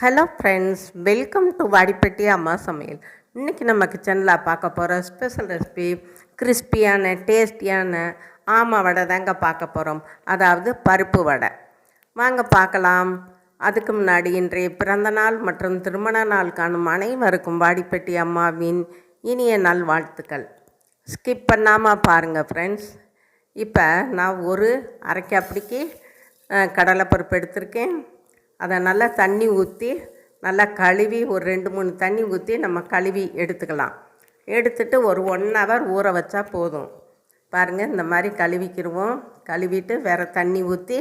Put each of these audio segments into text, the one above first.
Hello friends welcome to Vadipatti அம்மா சமையல் இன்றைக்கி நம்ம கிச்சனில் பார்க்க போகிற ஸ்பெஷல் ரெசிபி கிறிஸ்பியான டேஸ்டியான ஆமா வடை தாங்க பார்க்க போகிறோம் அதாவது பருப்பு வடை. வாங்க பார்க்கலாம். அதுக்கு முன்னாடி இன்றைய பிறந்த நாள் மற்றும் திருமண நாள் காணும் அனைவருக்கும் வாடிப்பட்டி அம்மாவின் இனிய நாள் வாழ்த்துக்கள். ஸ்கிப் பண்ணாமல் பாருங்கள் ஃப்ரெண்ட்ஸ் இப்போ நான் ஒரு அரைக்காப்பிடிக்கு கடலைப்பருப்பு எடுத்திருக்கேன். அதை நல்லா தண்ணி ஊற்றி நல்லா கழுவி ஒரு ரெண்டு மூணு தண்ணி ஊற்றி நம்ம கழுவி எடுத்துக்கலாம். எடுத்துட்டு ஒரு ஒன் ஹவர் ஊற வச்சா போதும். பாருங்கள் இந்த மாதிரி கழுவிக்கிடுவோம் கழுவிட்டு வேறு தண்ணி ஊற்றி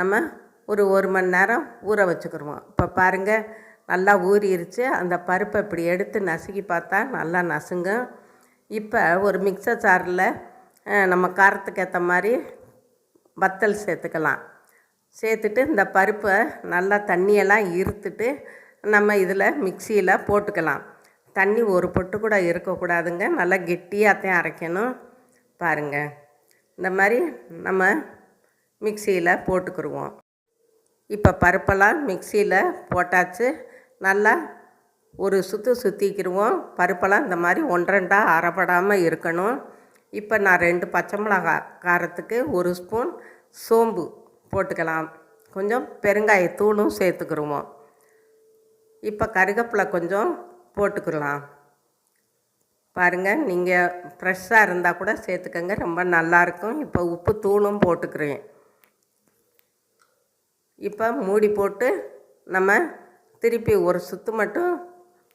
நம்ம ஒரு ஒரு மணி நேரம் ஊற வச்சுக்கிடுவோம் இப்போ பாருங்கள் நல்லா ஊறிடுச்சு அந்த பருப்பை இப்படி எடுத்து நசுக்கி பார்த்தா நல்லா நசுங்கும் இப்போ ஒரு மிக்சர் சாரில் நம்ம காரத்துக்கு ஏற்ற மாதிரி வத்தல் சேர்த்துக்கலாம். சேர்த்துட்டு இந்த பருப்பை நல்லா தண்ணியெல்லாம் இருத்துட்டு நம்ம இதில் மிக்சியில் போட்டுக்கலாம். தண்ணி ஒரு பொட்டு கூட இருக்கக்கூடாதுங்க. நல்லா கெட்டியாகத்தையும் அரைக்கணும். பாருங்கள் இந்த மாதிரி நம்ம மிக்சியில் போட்டுக்கிடுவோம் இப்போ பருப்பெல்லாம் மிக்சியில் போட்டாச்சு. நல்லா ஒரு சுற்று சுற்றிக்கிடுவோம் பருப்பெல்லாம் இந்த மாதிரி ஒன்றரெண்டாக அரைப்படாமல் இருக்கணும். இப்போ நான் ரெண்டு பச்சை மிளகா காரத்துக்கு ஒரு ஸ்பூன் சோம்பு போட்டுக்கலாம். கொஞ்சம் பெருங்காயத்தூளும் சேர்த்துக்குருவோம். இப்போ கருகப்பிலை கொஞ்சம் போட்டுக்கலாம் பாருங்கள் நீங்கள் ஃப்ரெஷ்ஷாக இருந்தால் கூட சேர்த்துக்கங்க ரொம்ப நல்லாயிருக்கும் இப்போ உப்பு தூளும் போட்டுக்கிறேன். இப்போ மூடி போட்டு நம்ம திருப்பி ஒரு சுற்று மட்டும்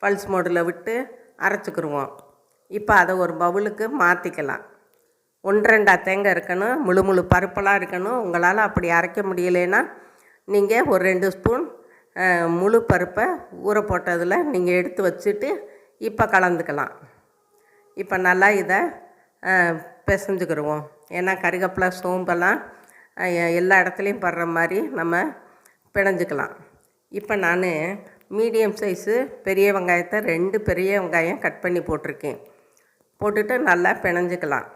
பல்ஸ் மோடில் விட்டு அரைச்சிக்கிடுவோம் இப்போ அதை ஒரு பவுலுக்கு மாற்றிக்கலாம் ஒன்றரெண்டா தேங்காய் இருக்கணும் முழு முழு பருப்பெல்லாம் இருக்கணும். உங்களால் அப்படி அரைக்க முடியலைன்னா நீங்கள் ஒரு ரெண்டு ஸ்பூன் முழு பருப்பை ஊற போட்டதில் நீங்கள் எடுத்து வச்சுட்டு இப்போ கலந்துக்கலாம். இப்போ நல்லா இதை பிசைஞ்சுக்கிடுவோம் ஏன்னா கருகப்பிலை சோம்பெல்லாம் எல்லா இடத்துலையும் படுற மாதிரி நம்ம பிணைஞ்சிக்கலாம். இப்போ நான் மீடியம் சைஸு பெரிய வெங்காயத்தை ரெண்டு பெரிய வெங்காயம் கட் பண்ணி போட்டிருக்கேன். போட்டுட்டு நல்லா பிணைஞ்சிக்கலாம்.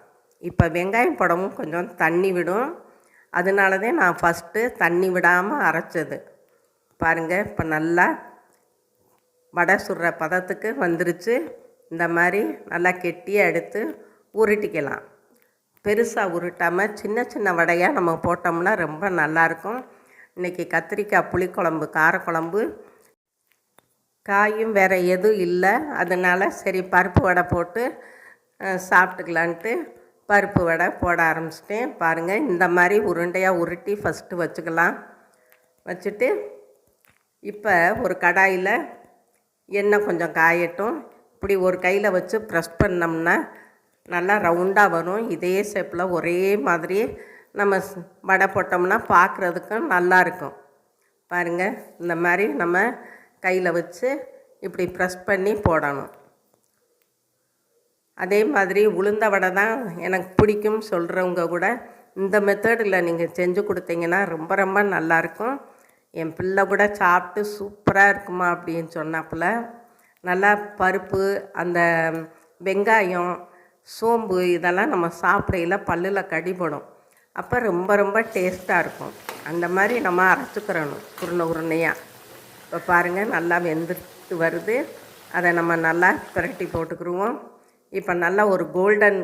இப்போ வெங்காயம் படமும் கொஞ்சம் தண்ணி விடும். அதனால தான் நான் ஃபஸ்ட்டு தண்ணி விடாமல் அரைச்சது. பாருங்கள் இப்போ நல்லா வடை சுடுற பதத்துக்கு வந்துருச்சு. இந்த மாதிரி நல்லா கெட்டியாக எடுத்து உருட்டிக்கலாம். பெருசாக உருட்டாமல் சின்ன சின்ன வடையாக நம்ம போட்டோம்னா ரொம்ப நல்லாயிருக்கும். இன்றைக்கி கத்திரிக்காய் புளிக்குழம்பு காரக்குழம்பு. காயும் வேறு எதுவும் இல்லை. அதனால் சரி பருப்பு வடை போட்டு சாப்பிட்டுக்கலான்ட்டு பருப்பு வடை போட ஆரம்பிச்சிட்டேன். பாருங்கள் இந்த மாதிரி உருண்டையாக உருட்டி ஃபஸ்ட்டு வச்சுக்கலாம். வச்சுட்டு இப்போ ஒரு கடாயில் எண்ணெய் கொஞ்சம் காயட்டும். இப்படி ஒரு கையில் வச்சு ப்ரெஸ் பண்ணோம்னா நல்லா ரவுண்டாக வரும். இதே ஷேப்பில் ஒரே மாதிரி நம்ம வடை போட்டோம்னா பார்க்குறதுக்கும் நல்லாயிருக்கும் பாருங்கள் இந்த மாதிரி நம்ம கையில் வச்சு இப்படி ப்ரெஸ் பண்ணி போடணும். அதே மாதிரி உளுந்த வடை தான் எனக்கு பிடிக்கும் சொல்கிறவங்க கூட. இந்த மெத்தடில் நீங்கள் செஞ்சு கொடுத்தீங்கன்னா ரொம்ப ரொம்ப நல்லாயிருக்கும் என் பிள்ளை கூட சாப்பிட்டு சூப்பராக இருக்குமா அப்படின்னு சொன்னாப்புல. நல்லா பருப்பு அந்த வெங்காயம் சோம்பு இதெல்லாம் நம்ம சாப்பிடையில் பல்லில் கடிபடும். அப்போ ரொம்ப ரொம்ப டேஸ்ட்டாக இருக்கும். அந்த மாதிரி நம்ம அரைச்சிக்கிறணும் உருணை உருண்டையாக இப்போ பாருங்கள் நல்லா வெந்துட்டு வருது. அதை நம்ம நல்லா பிரட்டி போட்டுக்கிடுவோம் இப்போ நல்லா ஒரு கோல்டன்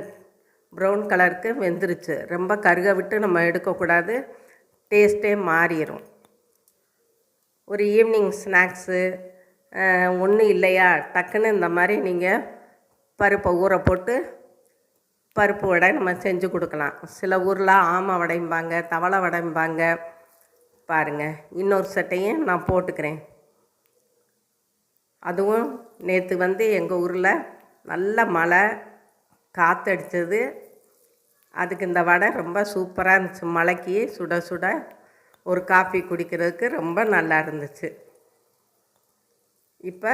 ப்ரௌன் கலருக்கு வெந்துருச்சு. ரொம்ப கருக விட்டு நம்ம எடுக்கக்கூடாது. டேஸ்ட்டே மாறிடும் ஒரு ஈவினிங் ஸ்நாக்ஸு ஒன்றும் இல்லையா? டக்குன்னு இந்த மாதிரி நீங்கள் பருப்பை ஊற போட்டு பருப்பு வடை நம்ம செஞ்சு கொடுக்கலாம். சில ஊரில் ஆமை வடைம்பாங்க தவளை வடைம்பாங்க. பாருங்கள் இன்னொரு சட்டையும் நான் போட்டுக்கிறேன். அதுவும் நேற்று வந்து எங்கள் ஊரில் நல்ல மழை காற்றடிச்சது அதுக்கு இந்த வடை ரொம்ப சூப்பராக இருந்துச்சு. மழைக்கு சுட சுட ஒரு காஃபி குடிக்கிறதுக்கு ரொம்ப நல்லா இருந்துச்சு. இப்போ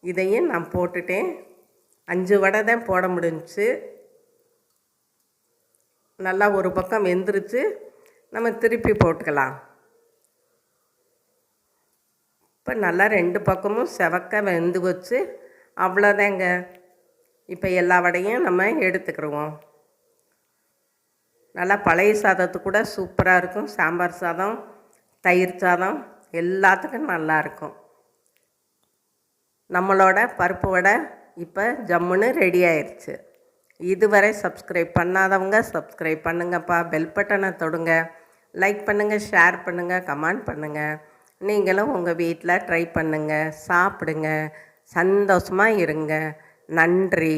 இதையும் நான் போட்டுட்டேன். அஞ்சு வடை தான் போட முடிஞ்சிச்சு. நல்லா ஒரு பக்கம் வெந்துருச்சு. நம்ம திருப்பி போட்டுக்கலாம். இப்போ நல்லா ரெண்டு பக்கமும் செவக்க வெந்து வச்சு அவ்வளோதாங்க இப்போ எல்லா வடையும் நம்ம எடுத்துக்கிடுவோம் நல்லா பழைய சாதத்து கூட சூப்பராக இருக்கும். சாம்பார் சாதம் தயிர் சாதம் எல்லாத்துக்கும் நல்லாயிருக்கும் நம்மளோட பருப்பு வடை இப்போ ஜம்முன்னு ரெடி ஆயிடுச்சு இதுவரை சப்ஸ்கிரைப் பண்ணாதவங்க சப்ஸ்கிரைப் பண்ணுங்கப்பா. பெல் பட்டனை தொடுங்க. லைக் பண்ணுங்கள் ஷேர் பண்ணுங்கள் கமெண்ட் பண்ணுங்கள் நீங்களும் உங்கள் வீட்டில் ட்ரை பண்ணுங்கள் சாப்பிடுங்க. சந்தோஷமாக இருங்க. நன்றி.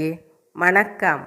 வணக்கம்.